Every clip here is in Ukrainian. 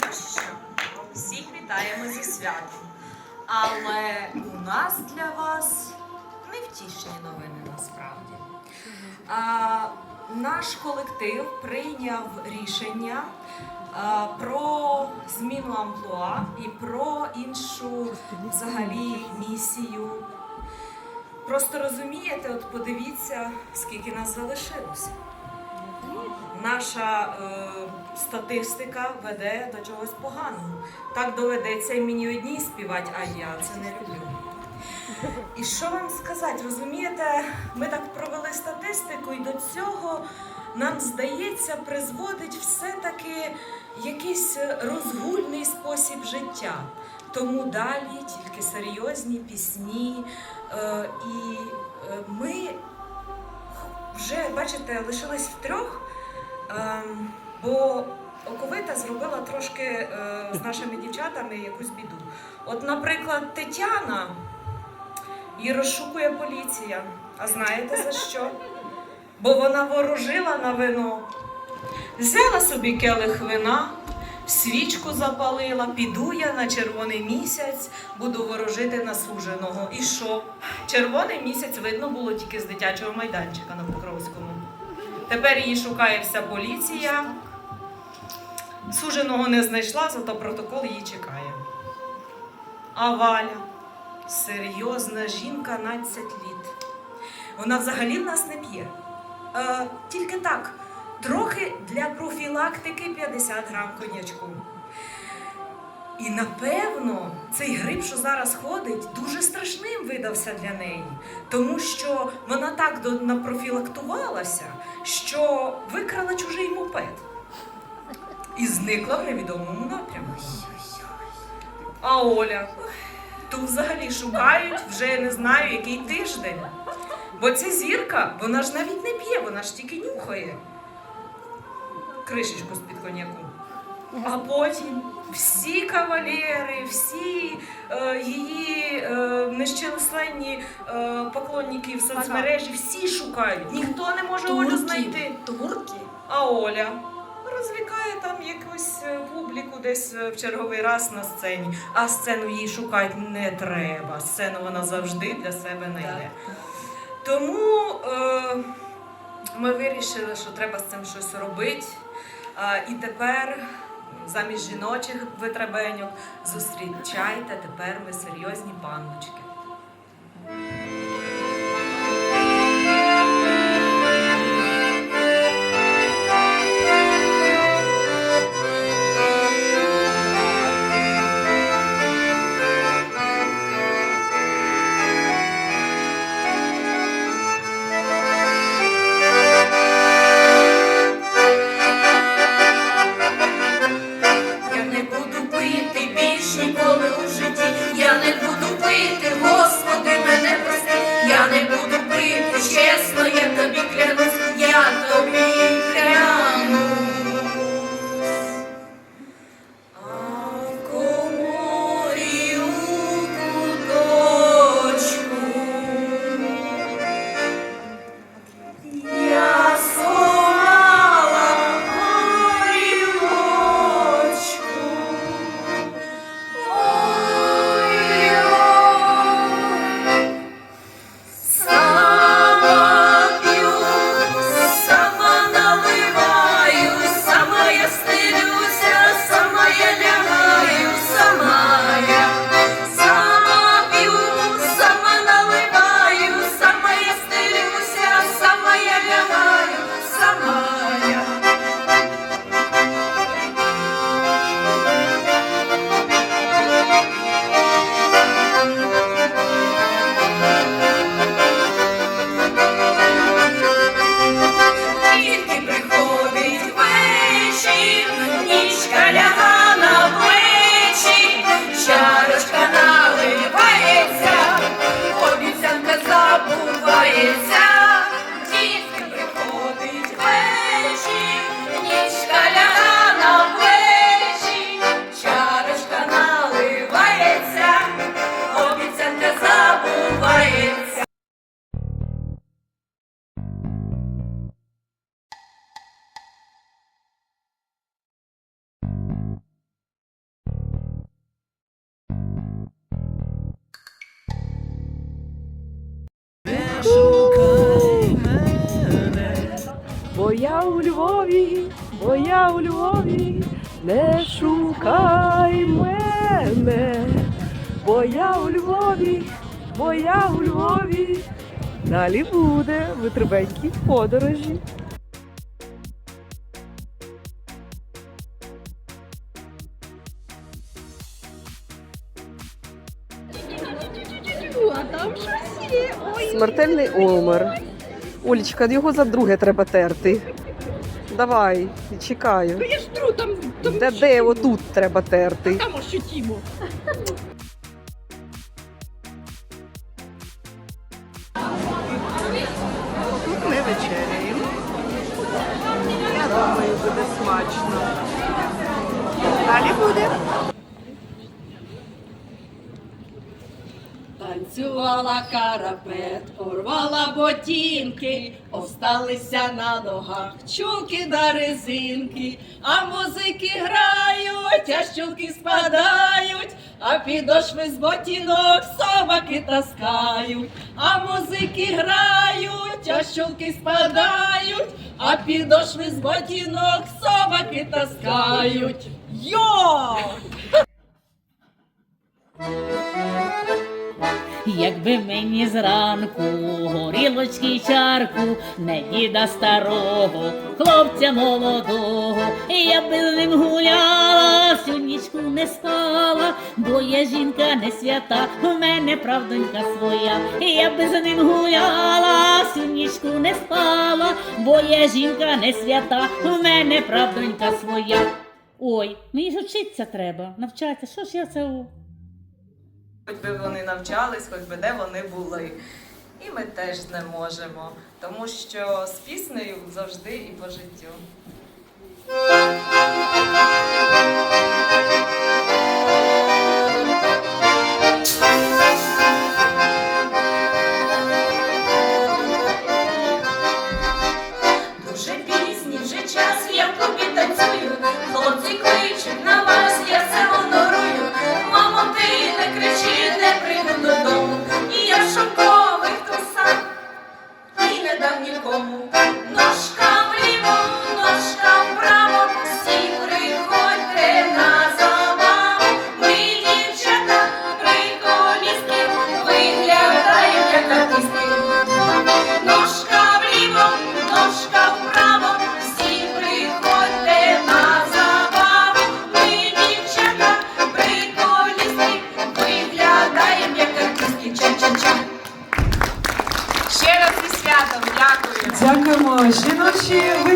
Ну всіх вітаємо зі святом. Але у нас для вас невтішні новини насправді. А, наш колектив прийняв рішення а, про зміну амплуа і про іншу взагалі місію. Просто розумієте, от подивіться, скільки нас залишилося. Наша е, статистика веде до чогось поганого. Так доведеться і мені одній співати, а я це не люблю. І що вам сказати, розумієте, ми так провели статистику, і до цього нам здається, призводить все-таки якийсь розгульний спосіб життя. Тому далі тільки серйозні пісні. Е, і е, ми вже, бачите, лишились втрьох. Ем, бо оковита зробила трошки е, з нашими дівчатами якусь біду. От, наприклад, Тетяна її розшукує поліція. А знаєте за що? Бо вона ворожила на вино. Взяла собі келих вина, свічку запалила, піду я на червоний місяць, буду ворожити на суженого. І що? Червоний місяць видно було тільки з дитячого майданчика на Покровському. Тепер її шукає вся поліція. Суженого не знайшла, зато протокол її чекає. А Валя серйозна жінка 12 літ. Вона взагалі в нас не п'є. Е, тільки так, трохи для профілактики 50 грам коньячку. І напевно цей гриб, що зараз ходить, дуже страшним видався для неї, тому що вона так напрофілактувалася, що викрала чужий мопед і зникла в невідомому напрямку. А Оля ту взагалі шукають вже не знаю який тиждень. Бо ця зірка, вона ж навіть не п'є, вона ж тільки нюхає кришечку з-під коньяку. А потім всі кавалери, всі е, її е, нещисленні е, поклонники в соцмережі, всі шукають. Ніхто не може Олю знайти. Турки? А Оля розвікає там якусь е, публіку десь е, в черговий раз на сцені. А сцену їй шукати не треба. Сцену вона завжди для себе знайде. Тому е, ми вирішили, що треба з цим щось робити. І тепер замість жіночих витребеньок зустрічайте тепер ми серйозні панночки. Ніколи у житті. Я не буду пити, Господи, я у Львові, бо я у Львові, не шукай мене, бо я у Львові, бо я у Львові. Далі буде витребенькі подорожі. Смертельний омер. Олічка, його за друге треба терти. Давай, чекаю. Я ж тру, там, там, Де, де отут треба терти? там ощутимо. Тут ми вечеряємо. Я думаю, буде смачно. Далі буде. Танцювала карапет, порвала ботинки, осталися на ногах чулки да резинки, а музики грають, а щулки спадають, а підошви з ботинок собаки таскають, а музики грають, а щулки спадають, а підошви з ботинок собаки таскають. Йо! Якби мені зранку горілочки чарку, не діда старого, хлопця молодого, я би з ним гуляла, всю нічку не спала, бо я жінка не свята, в мене правдонька своя, я би з ним гуляла, всю нічку не спала, бо я жінка не свята, в мене правдонька своя. Ой, мені ж вчитися треба, навчатися, що ж я це у? Хоч би вони навчались, хоч би де вони були. І ми теж не можемо, тому що з піснею завжди і по життю.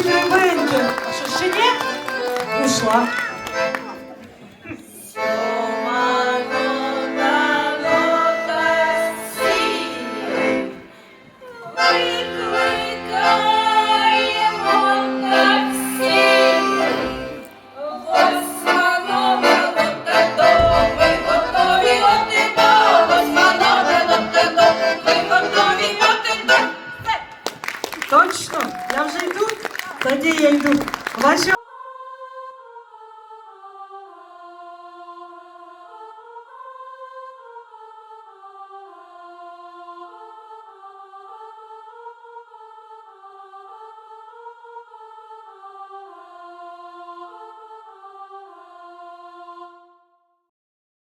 Жіночі. А.